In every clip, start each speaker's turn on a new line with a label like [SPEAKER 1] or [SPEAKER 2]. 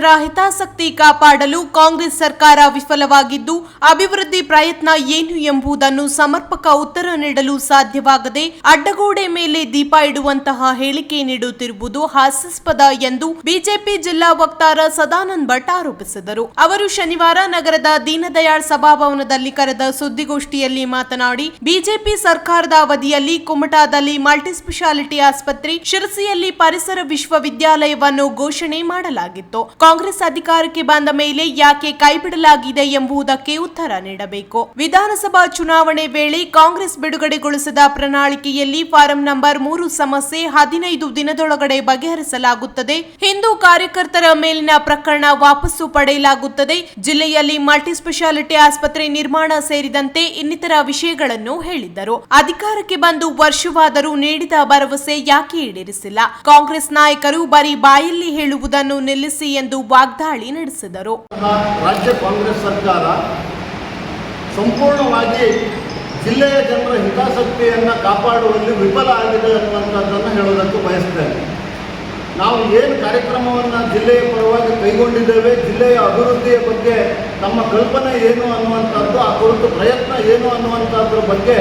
[SPEAKER 1] ಜನರ ಹಿತಾಸಕ್ತಿ ಕಾಪಾಡಲು ಕಾಂಗ್ರೆಸ್ ಸರ್ಕಾರ ವಿಫಲವಾಗಿದ್ದು, ಅಭಿವೃದ್ಧಿ ಪ್ರಯತ್ನ ಏನು ಎಂಬುದನ್ನು ಸಮರ್ಪಕ ಉತ್ತರ ನೀಡಲು ಸಾಧ್ಯವಾಗದೆ ಅಡ್ಡಗೋಡೆ ಮೇಲೆ ದೀಪ ಇಡುವಂತಹ ಹೇಳಿಕೆ ನೀಡುತ್ತಿರುವುದು ಹಾಸ್ಯಾಸ್ಪದ ಎಂದು ಬಿಜೆಪಿ ಜಿಲ್ಲಾ ವಕ್ತಾರ ಸದಾನಂದ ಭಟ್ ಆರೋಪಿಸಿದರು. ಅವರು ಶನಿವಾರ ನಗರದ ದೀನದಯಾಳ್ ಸಭಾಭವನದಲ್ಲಿ ಕರೆದ ಸುದ್ದಿಗೋಷ್ಠಿಯಲ್ಲಿ ಮಾತನಾಡಿ, ಬಿಜೆಪಿ ಸರ್ಕಾರದ ಅವಧಿಯಲ್ಲಿ ಕುಮಟಾದಲ್ಲಿ ಮಲ್ಟಿಸ್ಪೆಷಾಲಿಟಿ ಆಸ್ಪತ್ರೆ, ಶಿರಸಿಯಲ್ಲಿ ಪರಿಸರ ವಿಶ್ವವಿದ್ಯಾಲಯವನ್ನು ಘೋಷಣೆ ಮಾಡಲಾಗಿತ್ತು. ಕಾಂಗ್ರೆಸ್ ಅಧಿಕಾರಕ್ಕೆ ಬಂದ ಮೇಲೆ ಯಾಕೆ ಕೈಬಿಡಲಾಗಿದೆ ಎಂಬುದಕ್ಕೆ ಉತ್ತರ ನೀಡಬೇಕು. ವಿಧಾನಸಭಾ ಚುನಾವಣೆ ವೇಳೆ ಕಾಂಗ್ರೆಸ್ ಬಿಡುಗಡೆಗೊಳಿಸಿದ ಪ್ರಣಾಳಿಕೆಯಲ್ಲಿ ಫಾರಂ ನಂಬರ್ ಮೂರು ಸಮಸ್ಯೆ ಹದಿನೈದು ದಿನದೊಳಗಡೆ ಬಗೆಹರಿಸಲಾಗುತ್ತದೆ. ಹಿಂದೂ ಕಾರ್ಯಕರ್ತರ ಮೇಲಿನ ಪ್ರಕರಣ ವಾಪಸ್ಸು ಪಡೆಯಲಾಗುತ್ತದೆ. ಜಿಲ್ಲೆಯಲ್ಲಿ ಮಲ್ಟಿಸ್ಪೆಷಾಲಿಟಿ ಆಸ್ಪತ್ರೆ ನಿರ್ಮಾಣ ಸೇರಿದಂತೆ ಇನ್ನಿತರ ವಿಷಯಗಳನ್ನು ಹೇಳಿದ್ದರು. ಅಧಿಕಾರಕ್ಕೆ ಬಂದು ವರ್ಷವಾದರೂ ನೀಡಿದ ಭರವಸೆ ಯಾಕೆ ಈಡೇರಿಸಿಲ್ಲ. ಕಾಂಗ್ರೆಸ್ ನಾಯಕರು ಬರೀ ಬಾಯಲ್ಲಿ ಹೇಳುವುದನ್ನು ನಿಲ್ಲಿಸಿ ಎಂದು ವಾಗ್ದಾಳಿ ನಡೆಸಿದರು.
[SPEAKER 2] ರಾಜ್ಯ ಕಾಂಗ್ರೆಸ್ ಸರ್ಕಾರ ಸಂಪೂರ್ಣವಾಗಿ ಜಿಲ್ಲೆಯ ಜನರ ಹಿತಾಸಕ್ತಿಯನ್ನು ಕಾಪಾಡುವಲ್ಲಿ ವಿಫಲ ಆಗಿದೆ ಅನ್ನುವಂಥದ್ದನ್ನು ಹೇಳೋದಕ್ಕೆ ಬಯಸ್ತೇನೆ. ನಾವು ಏನು ಕಾರ್ಯಕ್ರಮವನ್ನು ಜಿಲ್ಲೆಯ ಪರವಾಗಿ ಕೈಗೊಂಡಿದ್ದೇವೆ, ಜಿಲ್ಲೆಯ ಅಭಿವೃದ್ಧಿಯ ಬಗ್ಗೆ ನಮ್ಮ ಕಲ್ಪನೆ ಏನು ಅನ್ನುವಂಥದ್ದು, ಆ ಕುರಿತು ಪ್ರಯತ್ನ ಏನು ಅನ್ನುವಂಥದ್ರ ಬಗ್ಗೆ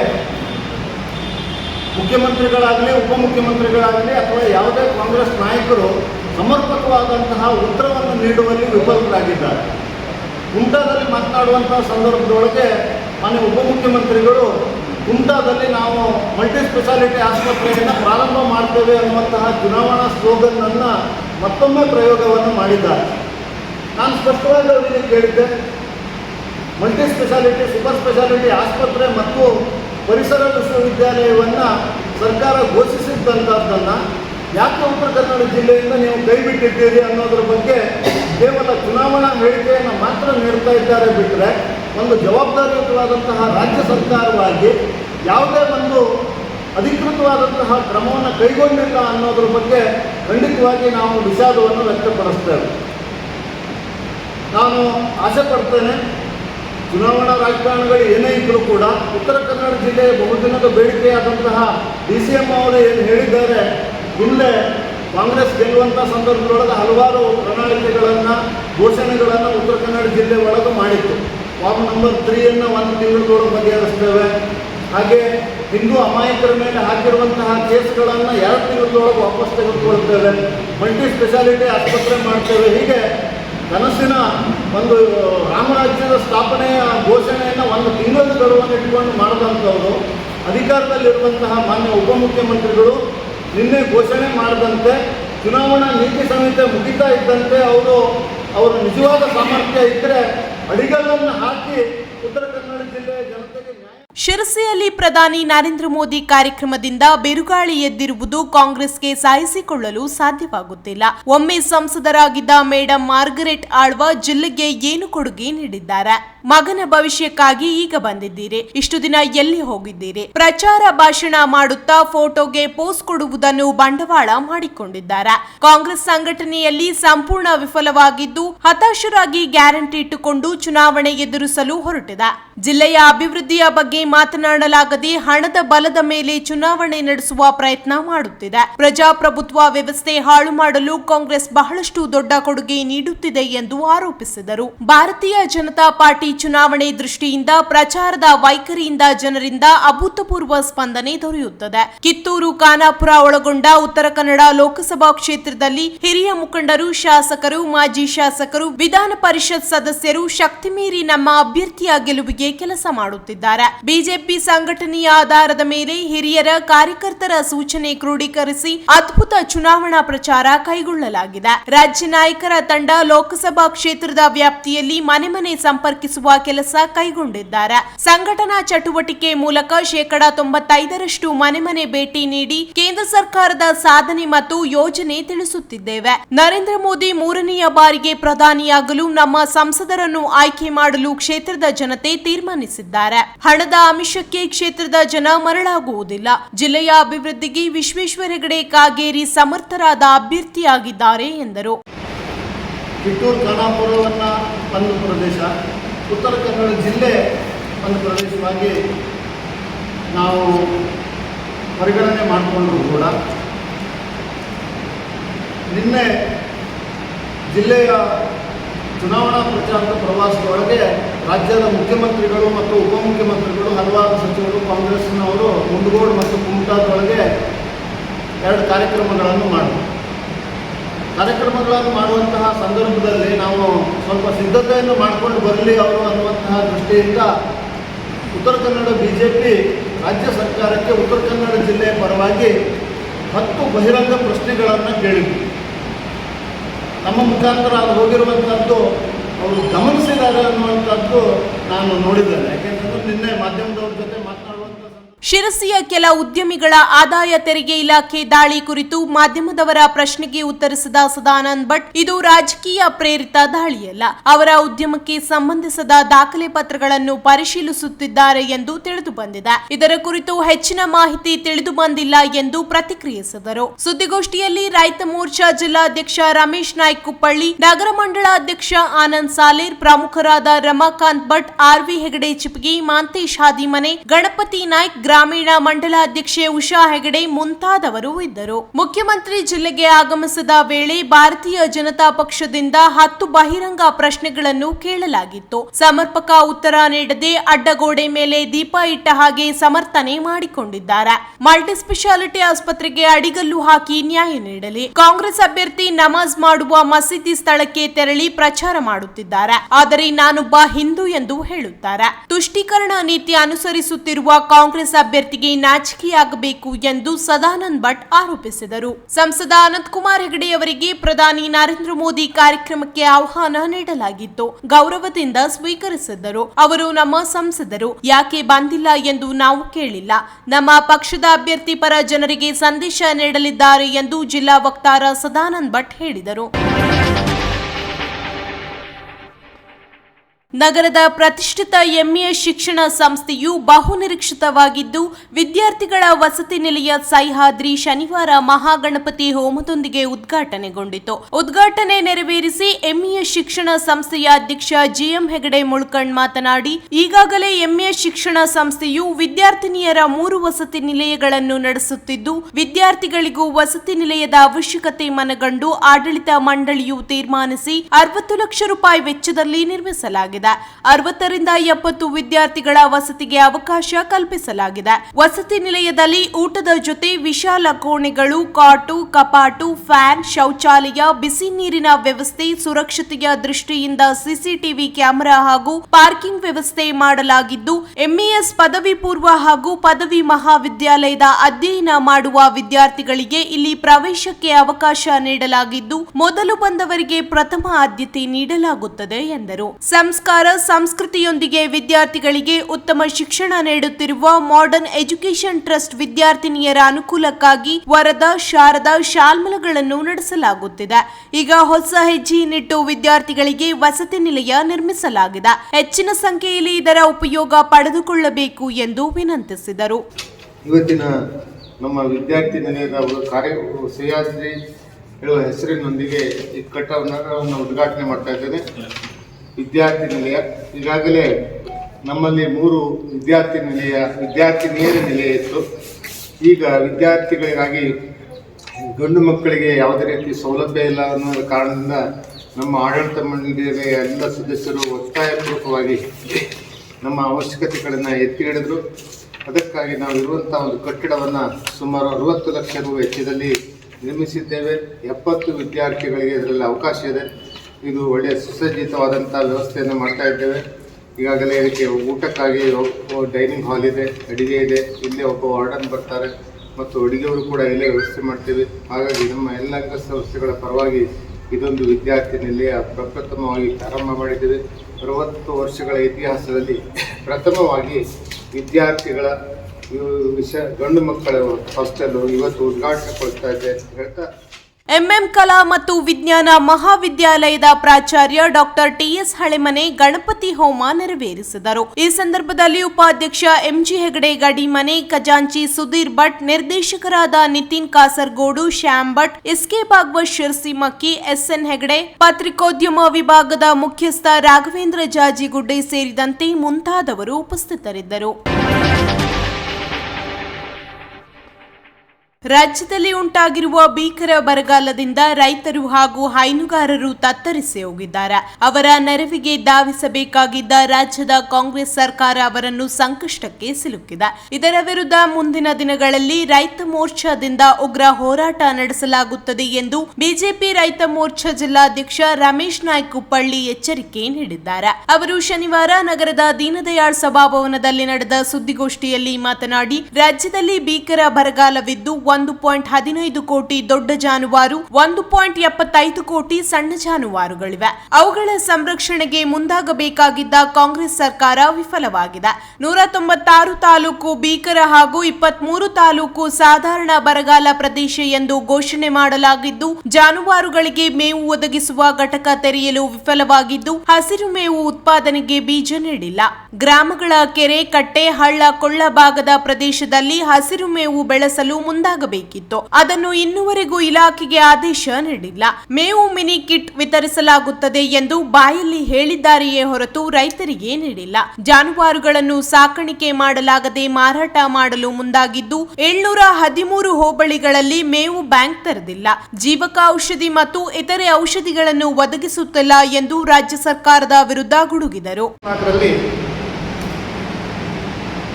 [SPEAKER 2] ಮುಖ್ಯಮಂತ್ರಿಗಳಾಗಲಿ, ಉಪಮುಖ್ಯಮಂತ್ರಿಗಳಾಗಲಿ ಅಥವಾ ಯಾವುದೇ ಕಾಂಗ್ರೆಸ್ ನಾಯಕರು ಸಮರ್ಪಕವಾದಂತಹ ಉತ್ತರವನ್ನು ನೀಡುವಲ್ಲಿ ವಿಫಲರಾಗಿದ್ದಾರೆ. ಕುಮಟಾದಲ್ಲಿ ಮಾತನಾಡುವಂತಹ ಸಂದರ್ಭದೊಳಗೆ ಮಾನ್ಯ ಉಪಮುಖ್ಯಮಂತ್ರಿಗಳು ಕುಮಟಾದಲ್ಲಿ ನಾವು ಮಲ್ಟಿ ಸ್ಪೆಷಾಲಿಟಿ ಆಸ್ಪತ್ರೆಯನ್ನು ಪ್ರಾರಂಭ ಮಾಡ್ತೇವೆ ಅನ್ನುವಂತಹ ಚುನಾವಣಾ ಸ್ಲೋಗನ್ನನ್ನು ಮತ್ತೊಮ್ಮೆ ಪ್ರಯೋಗವನ್ನು ಮಾಡಿದ್ದಾರೆ. ನಾನು ಸ್ಪಷ್ಟವಾಗಿ ಅವರಿಗೆ ಕೇಳಿದ್ದೆ ಮಲ್ಟಿ ಸ್ಪೆಷಾಲಿಟಿ ಸೂಪರ್ ಸ್ಪೆಷಾಲಿಟಿ ಆಸ್ಪತ್ರೆ ಮತ್ತು ಪರಿಸರ ವಿಶ್ವವಿದ್ಯಾಲಯವನ್ನು ಸರ್ಕಾರ ಘೋಷಿಸಿದ್ದಂಥದ್ದನ್ನು ಯಾಕೆ ಉತ್ತರ ಕನ್ನಡ ಜಿಲ್ಲೆಯಿಂದ ನೀವು ಕೈ ಬಿಟ್ಟಿದ್ದೀರಿ ಅನ್ನೋದ್ರ ಬಗ್ಗೆ ಕೇವಲ ಚುನಾವಣಾ ಹೇಳಿಕೆಯನ್ನು ಮಾತ್ರ ನೀಡ್ತಾ ಇದ್ದಾರೆ ಬಿಟ್ಟರೆ ಒಂದು ಜವಾಬ್ದಾರಿಯುತವಾದಂತಹ ರಾಜ್ಯ ಸರ್ಕಾರವಾಗಿ ಯಾವುದೇ ಒಂದು ಅಧಿಕೃತವಾದಂತಹ ಕ್ರಮವನ್ನು ಕೈಗೊಂಡಿಲ್ಲ ಅನ್ನೋದ್ರ ಬಗ್ಗೆ ಖಂಡಿತವಾಗಿ ನಾವು ವಿಷಾದವನ್ನು ವ್ಯಕ್ತಪಡಿಸ್ತೇವೆ. ನಾನು ಆಸೆ ಪಡ್ತೇನೆ, ಚುನಾವಣಾ ರಾಜಕಾರಣಗಳು ಏನೇ ಇದ್ದರೂ ಕೂಡ ಉತ್ತರ ಕನ್ನಡ ಜಿಲ್ಲೆಯ ಬಹುದಿನದ ಬೇಡಿಕೆಯಾದಂತಹ ಡಿ ಸಿ ಎಂ ಅವರು ಏನು ಹೇಳಿದ್ದಾರೆ ಹಿಂದೆ ಕಾಂಗ್ರೆಸ್ ಗೆಲ್ಲುವಂಥ ಸಂದರ್ಭದೊಳಗೆ ಹಲವಾರು ಪ್ರಣಾಳಿಕೆಗಳನ್ನು, ಘೋಷಣೆಗಳನ್ನು ಉತ್ತರ ಕನ್ನಡ ಜಿಲ್ಲೆ ಒಳಗೆ ಮಾಡಿತ್ತು. ಫಾರ್ಮ್ ನಂಬರ್ ತ್ರೀಯನ್ನು ಒಂದು ತಿಂಗಳದೊಳಗೆ ಬಗೆಹರಿಸ್ತೇವೆ. ಹಾಗೆ ಹಿಂದೂ ಅಮಾಯಕರ ಮೇಲೆ ಹಾಕಿರುವಂತಹ ಕೇಸ್ಗಳನ್ನು ಎರಡು ತಿಂಗಳದೊಳಗೆ ವಾಪಸ್ ತೆಗೆದುಕೊಳ್ತೇವೆ. ಮಲ್ಟಿ ಸ್ಪೆಷಾಲಿಟಿ ಆಸ್ಪತ್ರೆ ಮಾಡ್ತೇವೆ. ಹೀಗೆ ಕನಸಿನ ಒಂದು ರಾಮರಾಜ್ಯದ ಸ್ಥಾಪನೆಯ ಘೋಷಣೆಯನ್ನು ಒಂದು ತಿಂಗಳ ಗಡುವನ್ನು ಇಟ್ಕೊಂಡು ಮಾಡಿದಂಥವ್ರು. ಅಧಿಕಾರದಲ್ಲಿರುವಂತಹ ಮಾನ್ಯ ಉಪಮುಖ್ಯಮಂತ್ರಿಗಳು ನಿನ್ನೆ ಘೋಷಣೆ ಮಾಡದಂತೆ ಚುನಾವಣಾ ನೀತಿ ಸಂಹಿತೆ ಮುಗಿತಾ ಇದ್ದಂತೆ ಅವರು, ಅವರ ನಿಜವಾದ ಸಾಮರ್ಥ್ಯ ಇದ್ದರೆ ಅಡಿಗಲ್ಲನ್ನು ಹಾಕಿ ಉತ್ತರ ಕನ್ನಡ ಜಿಲ್ಲೆಯ ಜನತೆಗೆ ನ್ಯಾಯ
[SPEAKER 1] ಶಿರಸಿಯಲ್ಲಿ ಪ್ರಧಾನಿ ನರೇಂದ್ರ ಮೋದಿ ಕಾರ್ಯಕ್ರಮದಿಂದ ಬಿರುಗಾಳಿ ಎದ್ದಿರುವುದು ಕಾಂಗ್ರೆಸ್ಗೆ ಸಹಿಸಿಕೊಳ್ಳಲು ಸಾಧ್ಯವಾಗುತ್ತಿಲ್ಲ. ಒಮ್ಮೆ ಸಂಸದರಾಗಿದ್ದ ಮೇಡಂ ಮಾರ್ಗರೆಟ್ ಆಳ್ವ ಜಿಲ್ಲೆಗೆ ಏನು ಕೊಡುಗೆ ನೀಡಿದ್ದಾರೆ? ಮಗನ ಭವಿಷ್ಯಕ್ಕಾಗಿ ಈಗ ಬಂದಿದ್ದೀರಿ. ಇಷ್ಟು ದಿನ ಎಲ್ಲಿ ಹೋಗಿದ್ದೀರಿ? ಪ್ರಚಾರ ಭಾಷಣ ಮಾಡುತ್ತಾ ಫೋಟೋಗೆ ಪೋಸ್ಟ್ ಕೊಡುವುದನ್ನು ಬಂಡವಾಳ ಮಾಡಿಕೊಂಡಿದ್ದಾರೆ. ಕಾಂಗ್ರೆಸ್ ಸಂಘಟನೆಯಲ್ಲಿ ಸಂಪೂರ್ಣ ವಿಫಲವಾಗಿದ್ದು, ಹತಾಶರಾಗಿ ಗ್ಯಾರಂಟಿ ಇಟ್ಟುಕೊಂಡು ಚುನಾವಣೆ ಎದುರಿಸಲು ಹೊರಟಿದೆ. ಜಿಲ್ಲೆಯ ಅಭಿವೃದ್ಧಿಯ ಬಗ್ಗೆ ಮಾತನಾಡಲಾಗದೆ ಹಣದ ಬಲದ ಮೇಲೆ ಚುನಾವಣೆ ನಡೆಸುವ ಪ್ರಯತ್ನ ಮಾಡುತ್ತಿದೆ. ಪ್ರಜಾಪ್ರಭುತ್ವ ವ್ಯವಸ್ಥೆ ಹಾಳು ಮಾಡಲು ಕಾಂಗ್ರೆಸ್ ಬಹಳಷ್ಟು ದೊಡ್ಡ ಕೊಡುಗೆ ನೀಡುತ್ತಿದೆ ಎಂದು ಆರೋಪಿಸಿದರು. ಭಾರತೀಯ ಜನತಾ ಪಾರ್ಟಿ ಚುನಾವಣೆ ದೃಷ್ಟಿಯಿಂದ ಪ್ರಚಾರದ ವೈಖರಿಯಿಂದ ಜನರಿಂದ ಅಭೂತಪೂರ್ವ ಸ್ಪಂದನೆ ದೊರೆಯುತ್ತದೆ. ಕಿತ್ತೂರು, ಖಾನಾಪುರ ಒಳಗೊಂಡ ಉತ್ತರ ಕನ್ನಡ ಲೋಕಸಭಾ ಕ್ಷೇತ್ರದಲ್ಲಿ ಹಿರಿಯ ಮುಖಂಡರು, ಶಾಸಕರು, ಮಾಜಿ ಶಾಸಕರು, ವಿಧಾನ ಪರಿಷತ್ ಸದಸ್ಯರು ಶಕ್ತಿ ಮೀರಿ ನಮ್ಮ ಅಭ್ಯರ್ಥಿಯ ಗೆಲುವಿಗೆ ಕೆಲಸ ಮಾಡುತ್ತಿದ್ದಾರೆ. ಬಿಜೆಪಿ ಸಂಘಟನೆಯ ಆಧಾರದ ಮೇಲೆ ಹಿರಿಯರ ಕಾರ್ಯಕರ್ತರ ಸೂಚನೆ ಕ್ರೋಢೀಕರಿಸಿ ಅದ್ಭುತ ಚುನಾವಣಾ ಪ್ರಚಾರ ಕೈಗೊಳ್ಳಲಾಗಿದೆ. ರಾಜ್ಯ ನಾಯಕರ ತಂಡ ಲೋಕಸಭಾ ಕ್ಷೇತ್ರದ ವ್ಯಾಪ್ತಿಯಲ್ಲಿ ಮನೆ ಮನೆ ಸಂಪರ್ಕಿಸುವ ಕೆಲಸ ಕೈಗೊಂಡಿದ್ದಾರೆ. ಸಂಘಟನಾ ಚಟುವಟಿಕೆ ಮೂಲಕ ಶೇಕಡ ತೊಂಬತ್ತೈದರಷ್ಟು ಮನೆ ಮನೆ ಭೇಟಿ ನೀಡಿ ಕೇಂದ್ರ ಸರ್ಕಾರದ ಸಾಧನೆ ಮತ್ತು ಯೋಜನೆ ತಿಳಿಸುತ್ತಿದ್ದೇವೆ. ನರೇಂದ್ರ ಮೋದಿ ಮೂರನೆಯ ಬಾರಿಗೆ ಪ್ರಧಾನಿಯಾಗಲು ನಮ್ಮ ಸಂಸದರನ್ನು ಆಯ್ಕೆ ಮಾಡಲು ಕ್ಷೇತ್ರದ ಜನತೆ ತೀರ್ಮಾನಿಸಿದ್ದಾರೆ. ಹಣದ ಆಮಿಷಕ್ಕೆ ಕ್ಷೇತ್ರದ ಜನ ಮರಳಾಗುವುದಿಲ್ಲ. ಜಿಲ್ಲೆಯ ಅಭಿವೃದ್ಧಿಗೆ ವಿಶ್ವೇಶ್ವರ ಹೆಗಡೆ ಕಾಗೇರಿ ಸಮರ್ಥರಾದ ಅಭ್ಯರ್ಥಿಯಾಗಿದ್ದಾರೆ ಎಂದರು.
[SPEAKER 2] ಕಿತ್ತೂರು ಪ್ರದೇಶ, ಉತ್ತರ ಕನ್ನಡ ಜಿಲ್ಲೆ ಒಂದು ಪ್ರದೇಶವಾಗಿ ನಾವು ಪರಿಗಣನೆ ಮಾಡಿಕೊಂಡ್ರು ಕೂಡ. ನಿನ್ನೆ ಜಿಲ್ಲೆಯ ಚುನಾವಣಾ ಪ್ರಚಾರದ ಪ್ರವಾಸದೊಳಗೆ ರಾಜ್ಯದ ಮುಖ್ಯಮಂತ್ರಿಗಳು ಮತ್ತು ಉಪಮುಖ್ಯಮಂತ್ರಿಗಳು, ಹಲವಾರು ಸಚಿವರು, ಕಾಂಗ್ರೆಸ್ನವರು ಮುಂಡಗೋಡು ಮತ್ತು ಕುಮಟಾದೊಳಗೆ ಎರಡು ಕಾರ್ಯಕ್ರಮಗಳನ್ನು ಮಾಡಿದರು. ಕಾರ್ಯಕ್ರಮಗಳನ್ನು ಮಾಡುವಂತಹ ಸಂದರ್ಭದಲ್ಲಿ ನಾವು ಸ್ವಲ್ಪ ಸಿದ್ಧತೆಯನ್ನು ಮಾಡಿಕೊಂಡು ಬರಲಿ ಅವರು ಅನ್ನುವಂತಹ ದೃಷ್ಟಿಯಿಂದ Uttara Kannada B J P ರಾಜ್ಯ ಸರ್ಕಾರಕ್ಕೆ ಉತ್ತರ ಕನ್ನಡ ಜಿಲ್ಲೆಯ ಪರವಾಗಿ ಹತ್ತು ಬಹಿರಂಗ ಪ್ರಶ್ನೆಗಳನ್ನು ಕೇಳಿದ್ವಿ. ನಮ್ಮ ಮುಖಾಂತರ ಅದು ಹೋಗಿರುವಂಥದ್ದು ಅವರು ಗಮನಿಸಿದ್ದಾರೆ ಅನ್ನುವಂಥದ್ದು ನಾನು ನೋಡಿದ್ದೇನೆ. ಯಾಕೆಂತಂದ್ರೆ ನಿನ್ನೆ ಮಾಧ್ಯಮದವ್ರ ಜೊತೆ ಸಂದರ್ಭ-
[SPEAKER 1] ಶಿರಸಿಯ ಕೆಲ ಉದ್ಯಮಿಗಳ ಆದಾಯ ತೆರಿಗೆ ಇಲಾಖೆ ದಾಳಿ ಕುರಿತು ಮಾಧ್ಯಮದವರ ಪ್ರಶ್ನೆಗೆ ಉತ್ತರಿಸಿದ ಸದಾನಂದ್ ಭಟ್, ಇದು ರಾಜಕೀಯ ಪ್ರೇರಿತ ದಾಳಿಯಲ್ಲ. ಅವರ ಉದ್ಯಮಕ್ಕೆ ಸಂಬಂಧಿಸಿದ ದಾಖಲೆ ಪತ್ರಗಳನ್ನು ಪರಿಶೀಲಿಸುತ್ತಿದ್ದಾರೆ ಎಂದು ತಿಳಿದು ಬಂದಿದೆ ಇದರ ಕುರಿತು ಹೆಚ್ಚಿನ ಮಾಹಿತಿ ತಿಳಿದು ಬಂದಿಲ್ಲ ಎಂದು ಪ್ರತಿಕ್ರಿಯಿಸಿದರು. ಸುದ್ದಿಗೋಷ್ಠಿಯಲ್ಲಿ ರೈತ ಮೋರ್ಚಾ ಜಿಲ್ಲಾಧ್ಯಕ್ಷ ರಮೇಶ್ ನಾಯ್ಕ ಕುಪ್ಪಳ್ಳಿ ನಗರ ಮಂಡಳ ಅಧ್ಯಕ್ಷ ಆನಂದ್ ಸಾಲೇರ್, ಪ್ರಮುಖರಾದ ರಮಾಕಾಂತ್ ಭಟ್ ಆರ್ವಿ ಹೆಗಡೆ ಚಿಪ್ಗಿ ಮಾಂತೇಶ್ ಹಾದಿಮನೆ, ಗಣಪತಿ ನಾಯ್ಕ್ ಗ್ರಾಮೀಣ ಮಂಡಲಾಧ್ಯಕ್ಷೆ ಉಷಾ ಹೆಗಡೆ ಮುಂತಾದವರು ಇದ್ದರು. ಮುಖ್ಯಮಂತ್ರಿ ಜಿಲ್ಲೆಗೆ ಆಗಮಿಸಿದ ವೇಳೆ ಭಾರತೀಯ ಜನತಾ ಪಕ್ಷದಿಂದ ಹತ್ತು ಬಹಿರಂಗ ಪ್ರಶ್ನೆಗಳನ್ನು ಕೇಳಲಾಗಿತ್ತು. ಸಮರ್ಪಕ ಉತ್ತರ ನೀಡದೆ ಅಡ್ಡಗೋಡೆ ಮೇಲೆ ದೀಪ ಇಟ್ಟ ಹಾಗೆ ಸಮರ್ಥನೆ ಮಾಡಿಕೊಂಡಿದ್ದಾರೆ. ಮಲ್ಟಿ ಸ್ಪೆಷಾಲಿಟಿ ಆಸ್ಪತ್ರೆಗೆ ಅಡಿಗಲ್ಲು ಹಾಕಿ ನ್ಯಾಯ ನೀಡಲಿ. ಕಾಂಗ್ರೆಸ್ ಅಭ್ಯರ್ಥಿ ನಮಾಜ್ ಮಾಡುವ ಮಸೀದಿ ಸ್ಥಳಕ್ಕೆ ತೆರಳಿ ಪ್ರಚಾರ ಮಾಡುತ್ತಿದ್ದಾರೆ. ಆದರೆ ನಾನೊಬ್ಬ ಹಿಂದೂ ಎಂದು ಹೇಳುತ್ತಾರೆ. ತುಷ್ಟೀಕರಣ ನೀತಿ ಅನುಸರಿಸುತ್ತಿರುವ ಕಾಂಗ್ರೆಸ್ ಅಭ್ಯರ್ಥಿಗೆ ನಾಚಿಕೆಯಾಗಬೇಕು ಎಂದು ಸದಾನಂದ್ ಭಟ್ ಆರೋಪಿಸಿದರು. ಸಂಸದ ಅನಂತ್ ಕುಮಾರ್ ಹೆಗಡೆ ಅವರಿಗೆ ಪ್ರಧಾನಿ ನರೇಂದ್ರ ಮೋದಿ ಕಾರ್ಯಕ್ರಮಕ್ಕೆ ಆಹ್ವಾನ ನೀಡಲಾಗಿತ್ತು. ಗೌರವದಿಂದ ಸ್ವೀಕರಿಸಿದ್ದರು. ಅವರು ನಮ್ಮ ಸಂಸದರು. ಯಾಕೆ ಬಂದಿಲ್ಲ ಎಂದು ನಾವು ಕೇಳಿಲ್ಲ. ನಮ್ಮ ಪಕ್ಷದ ಅಭ್ಯರ್ಥಿ ಪರ ಜನರಿಗೆ ಸಂದೇಶ ನೀಡಲಿದ್ದಾರೆ ಎಂದು ಜಿಲ್ಲಾ ವಕ್ತಾರ ಸದಾನಂದ್ ಭಟ್ ಹೇಳಿದರು. ನಗರದ ಪ್ರತಿಷ್ಠಿತ ಎಂಇಎ ಶಿಕ್ಷಣ ಸಂಸ್ಥೆಯು ಬಹುನಿರೀಕ್ಷಿತವಾಗಿದ್ದು, ವಿದ್ಯಾರ್ಥಿಗಳ ವಸತಿ ನಿಲಯ ಸಹ್ಯಾದ್ರಿ ಶನಿವಾರ ಮಹಾಗಣಪತಿ ಹೋಮದೊಂದಿಗೆ ಉದ್ಘಾಟನೆಗೊಂಡಿತು. ಉದ್ಘಾಟನೆ ನೆರವೇರಿಸಿ ಎಂಇಎ ಶಿಕ್ಷಣ ಸಂಸ್ಥೆಯ ಅಧ್ಯಕ್ಷ ಜಿಎಂ ಹೆಗಡೆ ಮುಳ್ಕಣ್ ಮಾತನಾಡಿ, ಈಗಾಗಲೇ ಎಂಇಎ ಶಿಕ್ಷಣ ಸಂಸ್ಥೆಯು ವಿದ್ಯಾರ್ಥಿನಿಯರ ಮೂರು ವಸತಿ ನಿಲಯಗಳನ್ನು ನಡೆಸುತ್ತಿದ್ದು, ವಿದ್ಯಾರ್ಥಿಗಳಿಗೂ ವಸತಿ ನಿಲಯದ ಅವಶ್ಯಕತೆ ಮನಗಂಡು ಆಡಳಿತ ಮಂಡಳಿಯು ತೀರ್ಮಾನಿಸಿ ಅರವತ್ತು ಲಕ್ಷ ರೂಪಾಯಿ ವೆಚ್ಚದಲ್ಲಿ ನಿರ್ಮಿಸಲಾಗಿದೆ. ಅರವತ್ತರಿಂದ ಎಪ್ಪತ್ತು ವಿದ್ಯಾರ್ಥಿಗಳ ವಸತಿಗೆ ಅವಕಾಶ ಕಲ್ಪಿಸಲಾಗಿದೆ. ವಸತಿ ನಿಲಯದಲ್ಲಿ ಊಟದ ಜೊತೆ ವಿಶಾಲ ಕೋಣೆಗಳು, ಕಾಟು, ಕಪಾಟು, ಫ್ಯಾನ್, ಶೌಚಾಲಯ, ಬಿಸಿ ನೀರಿನ ವ್ಯವಸ್ಥೆ, ಸುರಕ್ಷತೆಯ ದೃಷ್ಟಿಯಿಂದ ಸಿಸಿಟಿವಿ ಕ್ಯಾಮೆರಾ ಹಾಗೂ ಪಾರ್ಕಿಂಗ್ ವ್ಯವಸ್ಥೆ ಮಾಡಲಾಗಿದ್ದು ಎಂಇಎಸ್ ಪದವಿ ಪೂರ್ವ ಹಾಗೂ ಪದವಿ ಮಹಾವಿದ್ಯಾಲಯದ ಅಧ್ಯಯನ ಮಾಡುವ ವಿದ್ಯಾರ್ಥಿಗಳಿಗೆ ಇಲ್ಲಿ ಪ್ರವೇಶಕ್ಕೆ ಅವಕಾಶ ನೀಡಲಾಗಿದ್ದು, ಮೊದಲು ಬಂದವರಿಗೆ ಪ್ರಥಮ ಆದ್ಯತೆ ನೀಡಲಾಗುತ್ತದೆ ಎಂದರು. ಸಂಸ್ಕಾರ ಸಂಸ್ಕೃತಿಯೊಂದಿಗೆ ವಿದ್ಯಾರ್ಥಿಗಳಿಗೆ ಉತ್ತಮ ಶಿಕ್ಷಣ ನೀಡುತ್ತಿರುವ ಮಾಡರ್ನ್ ಎಜುಕೇಷನ್ ಟ್ರಸ್ಟ್ ವಿದ್ಯಾರ್ಥಿನಿಯರ ಅನುಕೂಲಕ್ಕಾಗಿ ವರದ, ಶಾರದಾ, ಶಾಲ್ಮಲಗಳನ್ನು ನಡೆಸಲಾಗುತ್ತಿದೆ. ಈಗ ಹೊಸ ಹೆಜ್ಜೆಯನ್ನಿಟ್ಟು ವಿದ್ಯಾರ್ಥಿಗಳಿಗೆ ವಸತಿ ನಿಲಯ ನಿರ್ಮಿಸಲಾಗಿದೆ. ಹೆಚ್ಚಿನ ಸಂಖ್ಯೆಯಲ್ಲಿ ಇದರ ಉಪಯೋಗ ಪಡೆದುಕೊಳ್ಳಬೇಕು ಎಂದು ವಿನಂತಿಸಿದರು.
[SPEAKER 3] ಇವತ್ತಿನ ನಮ್ಮ ವಿದ್ಯಾರ್ಥಿ ಕಾರ್ಯ ಸಹ್ಯಾದ್ರಿ ಹೇಳುವ ಹೆಸರಿನೊಂದಿಗೆ ಈ ಕಟ್ಟ ನಗರವನ್ನು ಉದ್ಘಾಟನೆ ಮಾಡ್ತಾ ಇದ್ದೇನೆ. ವಿದ್ಯಾರ್ಥಿ ನಿಲಯ. ಈಗಾಗಲೇ ನಮ್ಮಲ್ಲಿ ಮೂರು ವಿದ್ಯಾರ್ಥಿ ನಿಲಯ ವಿದ್ಯಾರ್ಥಿನಿಯರ ನಿಲಯ ಇತ್ತು. ಈಗ ವಿದ್ಯಾರ್ಥಿಗಳಿಗಾಗಿ ಗಂಡು ಮಕ್ಕಳಿಗೆ ಯಾವುದೇ ರೀತಿ ಸೌಲಭ್ಯ ಇಲ್ಲ ಅನ್ನೋ ಕಾರಣದಿಂದ ನಮ್ಮ ಆಡಳಿತ ಮಂಡಳಿಯ ಎಲ್ಲ ಸದಸ್ಯರು ಒತ್ತಾಯಪೂರ್ವಕವಾಗಿ ನಮ್ಮ ಅವಶ್ಯಕತೆಗಳನ್ನು ಎತ್ತಿ ಹಿಡಿದ್ರು. ಅದಕ್ಕಾಗಿ ನಾವು ಇರುವಂಥ ಒಂದು ಕಟ್ಟಡವನ್ನು ಸುಮಾರು ಅರವತ್ತು ಲಕ್ಷ ರೂಪಾಯಿ ವೆಚ್ಚದಲ್ಲಿ ನಿರ್ಮಿಸಿದ್ದೇವೆ. ಎಪ್ಪತ್ತು ವಿದ್ಯಾರ್ಥಿಗಳಿಗೆ ಇದರಲ್ಲಿ ಅವಕಾಶ ಇದೆ. ಇದು ಒಳ್ಳೆಯ ಸುಸಜ್ಜಿತವಾದಂಥ ವ್ಯವಸ್ಥೆಯನ್ನು ಮಾಡ್ತಾ ಇದ್ದೇವೆ. ಈಗಾಗಲೇ ಇದಕ್ಕೆ ಊಟಕ್ಕಾಗಿ ಡೈನಿಂಗ್ ಹಾಲ್ ಇದೆ, ಅಡಿಗೆ ಇದೆ, ಇಲ್ಲೇ ಒಬ್ಬ ವಾರ್ಡನ್ ಬರ್ತಾರೆ ಮತ್ತು ಅಡುಗೆಯವರು ಕೂಡ ಇಲ್ಲೇ ವ್ಯವಸ್ಥೆ ಮಾಡ್ತೀವಿ. ಹಾಗಾಗಿ ನಮ್ಮ ಎಲ್ಲ ಸಂಸ್ಥೆಗಳ ಪರವಾಗಿ ಇದೊಂದು ವಿದ್ಯಾರ್ಥಿ ನಿಲಯ ಪ್ರಪ್ರಥಮವಾಗಿ ಪ್ರಾರಂಭ ಮಾಡಿದ್ದೇವೆ. ಅರವತ್ತು ವರ್ಷಗಳ ಇತಿಹಾಸದಲ್ಲಿ ಪ್ರಥಮವಾಗಿ ವಿದ್ಯಾರ್ಥಿಗಳ ವಿಷಯ ವಿಷ, ಗಂಡು ಮಕ್ಕಳ ಹಾಸ್ಟೆಲ್ಲು ಇವತ್ತು ಉದ್ಘಾಟನೆಗೊಳ್ತಾ ಇದೆ ಅಂತ ಹೇಳ್ತಾ
[SPEAKER 1] ಎಂಎಂ ಕಲಾ ಮತ್ತು ವಿಜ್ಞಾನ ಮಹಾವಿದ್ಯಾಲಯದ ಪ್ರಾಚಾರ್ಯ ಡಾಕ್ಟರ್ ಟಿಎಸ್ ಹಳೆಮನೆ ಗಣಪತಿ ಹೋಮ ನೆರವೇರಿಸಿದರು. ಈ ಸಂದರ್ಭದಲ್ಲಿ ಉಪಾಧ್ಯಕ್ಷ ಎಂಜಿ ಹೆಗಡೆ ಗಡಿಮನೆ ಖಜಾಂಚಿ ಸುಧೀರ್ ಭಟ್, ನಿರ್ದೇಶಕರಾದ Nitin Kasaragod, Shyam Bhat, S K Bhagwat, Sirsi Makki, S N Hegde, ಪತ್ರಿಕೋದ್ಯಮ ವಿಭಾಗದ ಮುಖ್ಯಸ್ಥ ರಾಘವೇಂದ್ರ ಜಾಜಿಗುಡ್ಡೆ ಸೇರಿದಂತೆ ಮುಂತಾದವರು ಉಪಸ್ಥಿತರಿದ್ದರು. ರಾಜ್ಯದಲ್ಲಿ ಉಂಟಾಗಿರುವ ಭೀಕರ ಬರಗಾಲದಿಂದ ರೈತರು ಹಾಗೂ ಹೈನುಗಾರರು ತತ್ತರಿಸಿ ಹೋಗಿದ್ದಾರೆ. ಅವರ ನೆರವಿಗೆ ಧಾವಿಸಬೇಕಾಗಿದ್ದ ರಾಜ್ಯದ ಕಾಂಗ್ರೆಸ್ ಸರ್ಕಾರ ಅವರನ್ನು ಸಂಕಷ್ಟಕ್ಕೆ ಸಿಲುಕಿದೆ. ಇದರ ವಿರುದ್ಧ ಮುಂದಿನ ದಿನಗಳಲ್ಲಿ ರೈತ ಮೋರ್ಚಾದಿಂದ ಉಗ್ರ ಹೋರಾಟ ನಡೆಸಲಾಗುತ್ತದೆ ಎಂದು ಬಿಜೆಪಿ ರೈತ ಮೋರ್ಚಾ ಜಿಲ್ಲಾಧ್ಯಕ್ಷ ರಮೇಶ್ ನಾಯ್ಕ್ ಕುಪ್ಪಳ್ಳಿ ಎಚ್ಚರಿಕೆ ನೀಡಿದ್ದಾರೆ. ಅವರು ಶನಿವಾರ ನಗರದ ದೀನದಯಾಳ್ ಸಭಾಭವನದಲ್ಲಿ ನಡೆದ ಸುದ್ದಿಗೋಷ್ಠಿಯಲ್ಲಿ ಮಾತನಾಡಿ, ರಾಜ್ಯದಲ್ಲಿ ಭೀಕರ ಬರಗಾಲವಿದ್ದು ಒಂದು ಪಾಯಿಂಟ್ ಹದಿನೈದು ಕೋಟಿ ದೊಡ್ಡ ಜಾನುವಾರು, ಒಂದು ಪಾಯಿಂಟ್ ಎಪ್ಪತ್ತೈದು ಕೋಟಿ ಸಣ್ಣ ಜಾನುವಾರುಗಳಿವೆ. ಅವುಗಳ ಸಂರಕ್ಷಣೆಗೆ ಮುಂದಾಗಬೇಕಾಗಿದ್ದ ಕಾಂಗ್ರೆಸ್ ಸರ್ಕಾರ ವಿಫಲವಾಗಿದೆ. ನೂರ ತೊಂಬತ್ತಾರು ತಾಲೂಕು ಭೀಕರ ಹಾಗೂ ಇಪ್ಪತ್ಮೂರು ತಾಲೂಕು ಸಾಧಾರಣ ಬರಗಾಲ ಪ್ರದೇಶ ಎಂದು ಘೋಷಣೆ ಮಾಡಲಾಗಿದ್ದು, ಜಾನುವಾರುಗಳಿಗೆ ಮೇವು ಒದಗಿಸುವ ಘಟಕ ತೆರೆಯಲು ವಿಫಲವಾಗಿದ್ದು, ಹಸಿರು ಮೇವು ಉತ್ಪಾದನೆಗೆ ಬೀಜ ನೀಡಿಲ್ಲ. ಗ್ರಾಮಗಳ ಕೆರೆ, ಕಟ್ಟೆ, ಹಳ್ಳ, ಕೊಳ್ಳ ಭಾಗದ ಪ್ರದೇಶದಲ್ಲಿ ಹಸಿರು ಮೇವು ಬೆಳೆಸಲು ಮುಂದಾಗಬೇಕಿತ್ತು ಅದನ್ನು ಇನ್ನುವರೆಗೂ ಇಲಾಖೆಗೆ ಆದೇಶ ನೀಡಿಲ್ಲ. ಮೇವು ಮಿನಿ ಕಿಟ್ ವಿತರಿಸಲಾಗುತ್ತದೆ ಎಂದು ಬಾಯಲ್ಲಿ ಹೇಳಿದ್ದಾರೆಯೇ ಹೊರತು ರೈತರಿಗೆ ನೀಡಿಲ್ಲ. ಜಾನುವಾರುಗಳನ್ನು ಸಾಕಾಣಿಕೆ ಮಾಡಲಾಗದೆ ಮಾರಾಟ ಮಾಡಲು ಮುಂದಾಗಿದ್ದು, ಏಳ್ನೂರ ಹದಿಮೂರು ಹೋಬಳಿಗಳಲ್ಲಿ ಮೇವು ಬ್ಯಾಂಕ್ ತೆರೆದಿಲ್ಲ. ಜೀವಕ ಔಷಧಿ ಮತ್ತು ಇತರೆ ಔಷಧಿಗಳನ್ನು ಒದಗಿಸುತ್ತಿಲ್ಲ ಎಂದು ರಾಜ್ಯ ಸರ್ಕಾರದ ವಿರುದ್ಧ ಗುಡುಗಿದರು.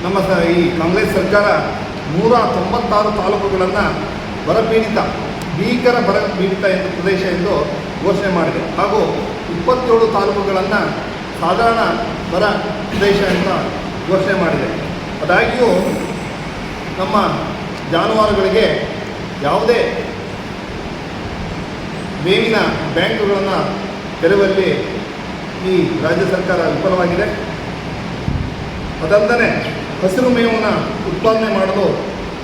[SPEAKER 4] ನಮ್ಮ ಈ ಕಾಂಗ್ರೆಸ್ ಸರ್ಕಾರ ನೂರ ತೊಂಬತ್ತಾರು ತಾಲೂಕುಗಳನ್ನು ಬರಪೀಡಿತ, ಭೀಕರ ಬರ ಪೀಡಿತ ಎಂದು ಪ್ರದೇಶ ಎಂದು ಘೋಷಣೆ ಮಾಡಿದೆ. ಹಾಗೂ ಇಪ್ಪತ್ತೇಳು ತಾಲೂಕುಗಳನ್ನು ಸಾಧಾರಣ ಬರ ಪ್ರದೇಶ ಅಂತ ಘೋಷಣೆ ಮಾಡಿದೆ. ಆದಾಗ್ಯೂ ನಮ್ಮ ಜಾನುವಾರುಗಳಿಗೆ ಯಾವುದೇ ಮೇವಿನ ಬ್ಯಾಂಕುಗಳನ್ನು ತೆರವಲ್ಲಿ ಈ ರಾಜ್ಯ ಸರ್ಕಾರ ವಿಫಲವಾಗಿದೆ. ಅದಲ್ಲದೆ ಹಸಿರು ಮೇವನ್ನು ಉತ್ಪಾದನೆ ಮಾಡಲು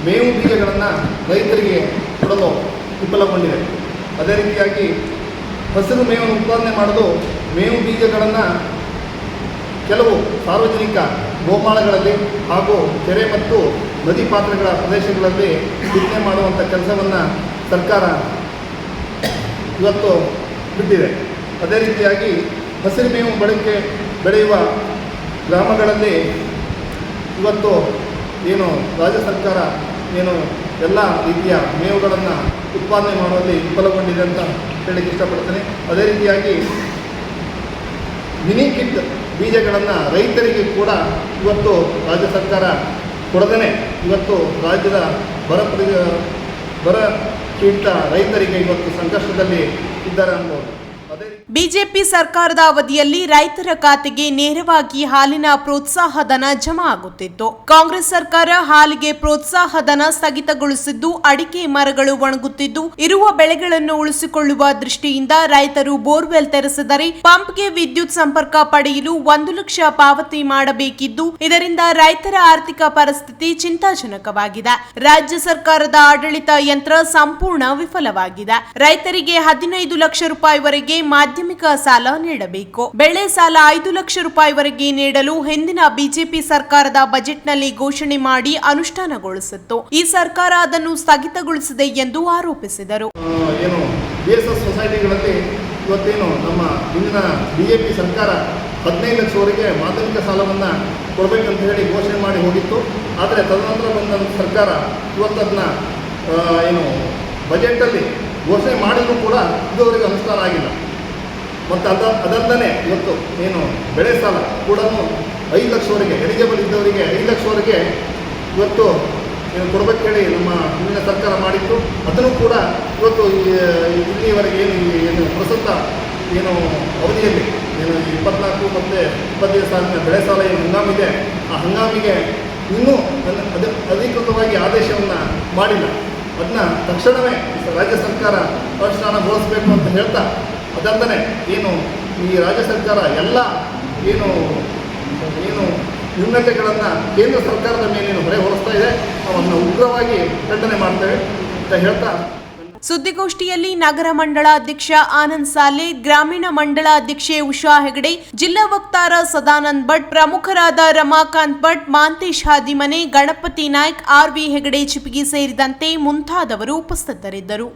[SPEAKER 4] ಮೇವು ಬೀಜಗಳನ್ನು ರೈತರಿಗೆ ಕೊಡಲು ವಿಫಲಗೊಂಡಿದೆ. ಅದೇ ರೀತಿಯಾಗಿ ಹಸಿರು ಮೇವನ್ನು ಉತ್ಪಾದನೆ ಮಾಡಲು ಮೇವು ಬೀಜಗಳನ್ನು ಕೆಲವು ಸಾರ್ವಜನಿಕ ಗೋಮಾಳಗಳಲ್ಲಿ ಹಾಗೂ ಕೆರೆ ಮತ್ತು ನದಿ ಪಾತ್ರಗಳ ಪ್ರದೇಶಗಳಲ್ಲಿ ಬಿತ್ತನೆ ಮಾಡುವಂಥ ಕೆಲಸವನ್ನು ಸರ್ಕಾರ ಇವತ್ತು ಬಿಟ್ಟಿದೆ. ಅದೇ ರೀತಿಯಾಗಿ ಹಸಿರು ಮೇವು ಬಳಕೆ ಬೆಳೆಯುವ ಗ್ರಾಮಗಳಲ್ಲಿ ಇವತ್ತು ಏನು ರಾಜ್ಯ ಸರ್ಕಾರ ಏನು ಎಲ್ಲ ರೀತಿಯ ಮೇವುಗಳನ್ನು ಉತ್ಪಾದನೆ ಮಾಡುವಲ್ಲಿ ವಿಫಲಗೊಂಡಿದೆ ಅಂತ ಹೇಳಕ್ಕೆ ಇಷ್ಟಪಡ್ತೇನೆ. ಅದೇ ರೀತಿಯಾಗಿ ಮಿನಿ ಕಿಟ್ ಬೀಜಗಳನ್ನು ರೈತರಿಗೆ ಕೂಡ ಇವತ್ತು ರಾಜ್ಯ ಸರ್ಕಾರ ಕೊಡದೇ ಇವತ್ತು ರಾಜ್ಯದ ಬರ ಪ್ರದೇಶ ಬರ ಪೀಡಿತ ರೈತರಿಗೆ ಇವತ್ತು ಸಂಕಷ್ಟದಲ್ಲಿ ಇದ್ದಾರೆ ಅನ್ಬೋದು
[SPEAKER 1] ಬಿಜೆಪಿ ಸರ್ಕಾರದ ಅವಧಿಯಲ್ಲಿ ರೈತರ ಖಾತೆಗೆ ನೇರವಾಗಿ ಹಾಲಿನ ಪ್ರೋತ್ಸಾಹ ಧನ ಜಮಾ ಆಗುತ್ತಿತ್ತು. ಕಾಂಗ್ರೆಸ್ ಸರ್ಕಾರ ಹಾಲಿಗೆ ಪ್ರೋತ್ಸಾಹ ಧನ ಸ್ಥಗಿತಗೊಳಿಸಿದ್ದು, ಅಡಿಕೆ ಮರಗಳು ಒಣಗುತ್ತಿದ್ದು, ಇರುವ ಬೆಳೆಗಳನ್ನು ಉಳಿಸಿಕೊಳ್ಳುವ ದೃಷ್ಟಿಯಿಂದ ರೈತರು ಬೋರ್ವೆಲ್ ತೆರೆಸಿದರೆ ಪಂಪ್ಗೆ ವಿದ್ಯುತ್ ಸಂಪರ್ಕ ಪಡೆಯಲು ಒಂದು ಲಕ್ಷ ಪಾವತಿ ಮಾಡಬೇಕಿದ್ದು, ಇದರಿಂದ ರೈತರ ಆರ್ಥಿಕ ಪರಿಸ್ಥಿತಿ ಚಿಂತಾಜನಕವಾಗಿದೆ. ರಾಜ್ಯ ಸರ್ಕಾರದ ಆಡಳಿತ ಯಂತ್ರ ಸಂಪೂರ್ಣ ವಿಫಲವಾಗಿದೆ. ರೈತರಿಗೆ ಹದಿನೈದು ಲಕ್ಷ ರೂಪಾಯಿವರೆಗೆ ಮಾಧ್ಯಮಿಕ ಸಾಲ ನೀಡಬೇಕು. ಬೆಳೆ ಸಾಲ ಐದು ಲಕ್ಷ ರೂಪಾಯಿವರೆಗೆ ನೀಡಲು ಹಿಂದಿನ ಬಿಜೆಪಿ ಸರ್ಕಾರದ ಬಜೆಟ್ನಲ್ಲಿ ಘೋಷಣೆ ಮಾಡಿ ಅನುಷ್ಠಾನಗೊಳಿಸಿತ್ತು. ಈ ಸರ್ಕಾರ ಅದನ್ನು ಸ್ಥಗಿತಗೊಳಿಸಿದೆ ಎಂದು ಆರೋಪಿಸಿದರು.
[SPEAKER 4] ಇವತ್ತೇನು ನಮ್ಮ ಹಿಂದಿನ ಬಿ ಜೆ ಪಿ ಸರ್ಕಾರ ಹದಿನೈದು ಲಕ್ಷವರೆಗೆ ಮಾಧ್ಯಮಿಕ ಸಾಲವನ್ನು ಕೊಡಬೇಕಂತ ಹೇಳಿ ಘೋಷಣೆ ಮಾಡಿ ಹೋಗಿತ್ತು. ಆದರೆ ತದನಂತರ ಬಂದ ಸರ್ಕಾರ ಇವತ್ತು ಅದನ್ನ ಏನು ಬಜೆಟಲ್ಲಿ ಘೋಷಣೆ ಮಾಡಿದರೂ ಕೂಡ ಇದುವರೆಗೆ ಅನುಷ್ಠಾನ ಆಗಿಲ್ಲ. ಮತ್ತು ಅದ ಅದಲ್ಲದೆ ಇವತ್ತು ಏನು ಬೆಳೆ ಸಾಲ ಕೂಡ ಐದು ಲಕ್ಷವರೆಗೆ ಎಲಿಜಿಬಲ್ ಇದ್ದವರಿಗೆ ಐದು ಲಕ್ಷವರೆಗೆ ಇವತ್ತು ಏನು ಕೊಡ್ಬೇಕು ಹೇಳಿ ನಮ್ಮ ಹಿಂದಿನ ಸರ್ಕಾರ ಮಾಡಿತ್ತು. ಅದನ್ನು ಕೂಡ ಇವತ್ತು ಇಲ್ಲಿವರೆಗೆ ಏನು ಏನು ಪ್ರಸ್ತುತ ಏನು ಅವಧಿಯಲ್ಲಿ, ಏನು ಇಪ್ಪತ್ನಾಲ್ಕು ಮತ್ತು ಇಪ್ಪತ್ತೈದು ಸಾವಿರ ಬೆಳೆ ಸಾಲ ಏನು ಹಂಗಾಮಿದೆ ಆ ಹಂಗಾಮಿಗೆ ಇನ್ನೂ ಅದ ಅಧಿಕೃತವಾಗಿ ಆದೇಶವನ್ನು ಮಾಡಿಲ್ಲ. ಅದನ್ನ ತಕ್ಷಣವೇ ರಾಜ್ಯ ಸರ್ಕಾರ ಅನುಷ್ಠಾನಗೊಳಿಸಬೇಕು ಅಂತ ಹೇಳ್ತಾ ಅದಲ್ಲದೆ ಏನು ಈ ರಾಜ್ಯ ಸರ್ಕಾರ ಎಲ್ಲ ಏನು ಏನು ನ್ಯೂನತೆಗಳನ್ನು ಕೇಂದ್ರ ಸರ್ಕಾರದ ಮೇಲೇನು ಹೊರೆ ಹೊರಿಸ್ತಾ ಇದೆ. ಅವನ್ನು ಉಗ್ರವಾಗಿ ಖಂಡನೆ ಮಾಡ್ತೇವೆ ಅಂತ ಹೇಳ್ತಾ
[SPEAKER 1] ಸುದ್ದಿಗೋಷ್ಠಿಯಲ್ಲಿ ನಗರ ಮಂಡಳ ಅಧ್ಯಕ್ಷ ಆನಂದ್ ಸಾಲೆ, ಗ್ರಾಮೀಣ ಮಂಡಳ ಅಧ್ಯಕ್ಷೆ ಉಷಾ ಹೆಗಡೆ, ಜಿಲ್ಲಾ ವಕ್ತಾರ ಸದಾನಂದ್ ಭಟ್, ಪ್ರಮುಖರಾದ ರಮಾಕಾಂತ್ ಭಟ್, ಮಾಂತೇಶ್ ಹಾದಿಮನೆ, ಗಣಪತಿ ನಾಯ್ಕ್ ಆರ್ವಿ ಹೆಗಡೆ ಚಿಪಿಗಿ ಸೇರಿದಂತೆ ಮುಂತಾದವರು ಉಪಸ್ಥಿತರಿದ್ದರು.